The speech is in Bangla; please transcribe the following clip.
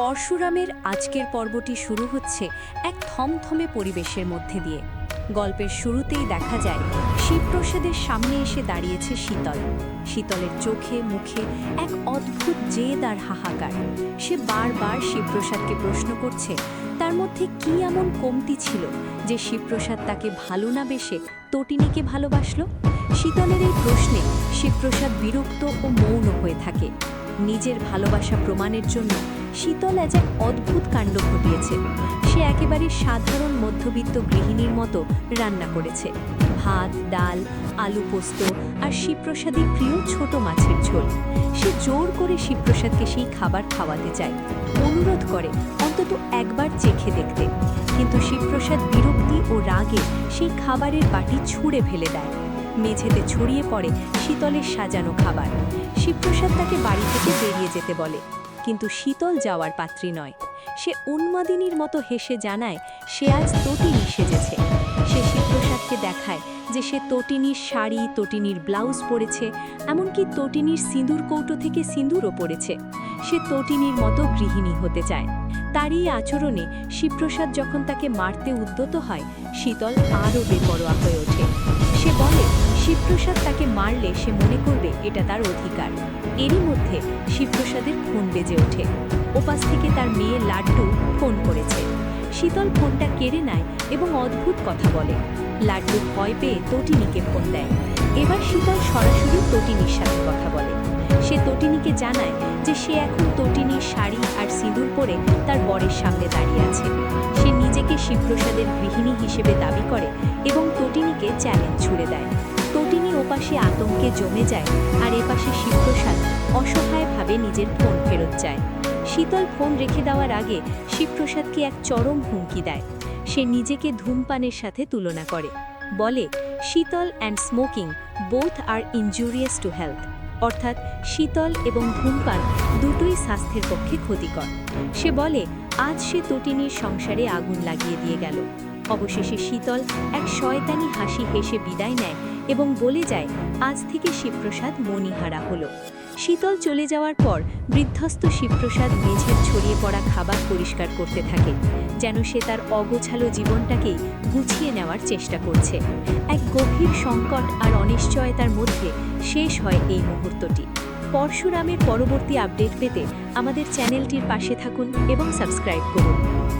পরশুরামের আজকের পর্বটি শুরু হচ্ছে এক থমথমে পরিবেশের মধ্যে দিয়ে। গল্পের শুরুতেই দেখা যায়, শিবপ্রসাদের সামনে এসে দাঁড়িয়েছে শীতল। শীতলের চোখে, মুখে এক অদ্ভুত জেদ আর হাহাকার। সে বারবার শিবপ্রসাদকে প্রশ্ন করছে, তার মধ্যে কি এমন কমতি ছিল যে শিবপ্রসাদ তাকে ভালো না বেশে তটিনীকে ভালোবাসলো? শীতলের এই প্রশ্নে শিবপ্রসাদ বিরক্ত ও মৌন হয়ে থাকে। নিজের ভালোবাসা প্রমাণের জন্য শীতল আজ এক অদ্ভুত কাণ্ড ঘটিয়েছে। সে একেবারে সাধারণ মধ্যবিত্ত গৃহিণীর মতো রান্না করেছে। ভাত, ডাল, আলু পোস্ত আর শিবপ্রসাদের প্রিয় ছোট মাছের ঝোল। সে জোর করে শিবপ্রসাদকে সেই খাবার খাওয়াতে চায়। অনুরোধ করে অন্তত একবার চেখে দেখতে। কিন্তু শিবপ্রসাদ বিরক্তি ও রাগে সেই খাবারের বাটি ছুঁড়ে ফেলে দেয়। মেঝেতে ছড়িয়ে পড়ে শীতলের সাজানো খাবার। শিবপ্রসাদ তাকে বাড়ি থেকে বেরিয়ে যেতে বলে। কিন্তু শীতল যাওয়ার পাত্রী নয়। সে উন্মাদিনীর মতো হেসে জানায়, সে আজ তটিনী সেজেছে। সে শিবপ্রসাদকে দেখায় যে সে তটিনীর শাড়ি তটিনীর ব্লাউজ পরেছে, এমনকি তটিনীর সিঁদুর কৌটো থেকে সিঁদুরও পরেছে। সে তটিনীর মতো গৃহিণী হতে চায়। তার এই আচরণে শিবপ্রসাদ যখন তাকে মারতে উদ্যত হয়, শীতল আরও বেপরোয়া হয়ে ওঠে। সে বলে শিবপ্রসাদ তাকে মারলে সে মনে করবে এটা তার অধিকার। এরই মধ্যে শিবপ্রসাদের ফোন বেজে ওঠে। ওপাশ থেকে তার মেয়ে লাড্ডু ফোন করেছে। শীতল ফোনটা কেড়ে নেয় এবং অদ্ভুত কথা বলে। লাড্ডু ভয় পেয়ে তটিনীকে ফোন দেয়। এবার শীতল সরাসরি তটিনীর সাথে কথা বলে। সে তটিনীকে জানায় যে সে এখন তটিনীর শাড়ি আর সিঁদুর পরে তার বরের সামনে দাঁড়িয়ে আছে। সে নিজেকে শিবপ্রসাদের গৃহিণী হিসেবে দাবি করে এবং তটিনীকে চ্যালেঞ্জ ছুড়ে দেয়। তটিনী ওপাশে আতঙ্কে জমে যায়, আর এপাশে শিবপ্রসাদ অসহায়ভাবে নিজের ফোন ফেরত চায়। শীতল ফোন রেখে দেওয়ার আগে শিবপ্রসাদকে এক চরম হুমকি দেয়। সে নিজেকে ধূমপানের সাথে তুলনা করে। বলে, শীতল and smoking both R injurious to health. অর্থাৎ শীতল এবং ধূমপান দুটোই স্বাস্থ্যের পক্ষে ক্ষতিকর। সে বলে, আজ সে তটিনীর সংসারে আগুন লাগিয়ে দিয়ে গেল। অবশেষে শীতল এক শয়তানি হাসি হেসে বিদায় নেয় এবং বলে যায়, আজ থেকে শিবপ্রসাদ মণিহারা হলো। শীতল চলে যাওয়ার পর বৃদ্ধস্ত শিবপ্রসাদ মেঝের ছড়িয়ে পড়া খাবার পরিষ্কার করতে থাকে, যেন সে তার অগোছালো জীবনটাকেই গুছিয়ে নেওয়ার চেষ্টা করছে। এক গভীর সংকট আর অনিশ্চয়তার মধ্যে শেষ হয় এই মুহূর্তটি। পরশুরামের পরবর্তী আপডেট পেতে আমাদের চ্যানেলটির পাশে থাকুন এবং সাবস্ক্রাইব করুন।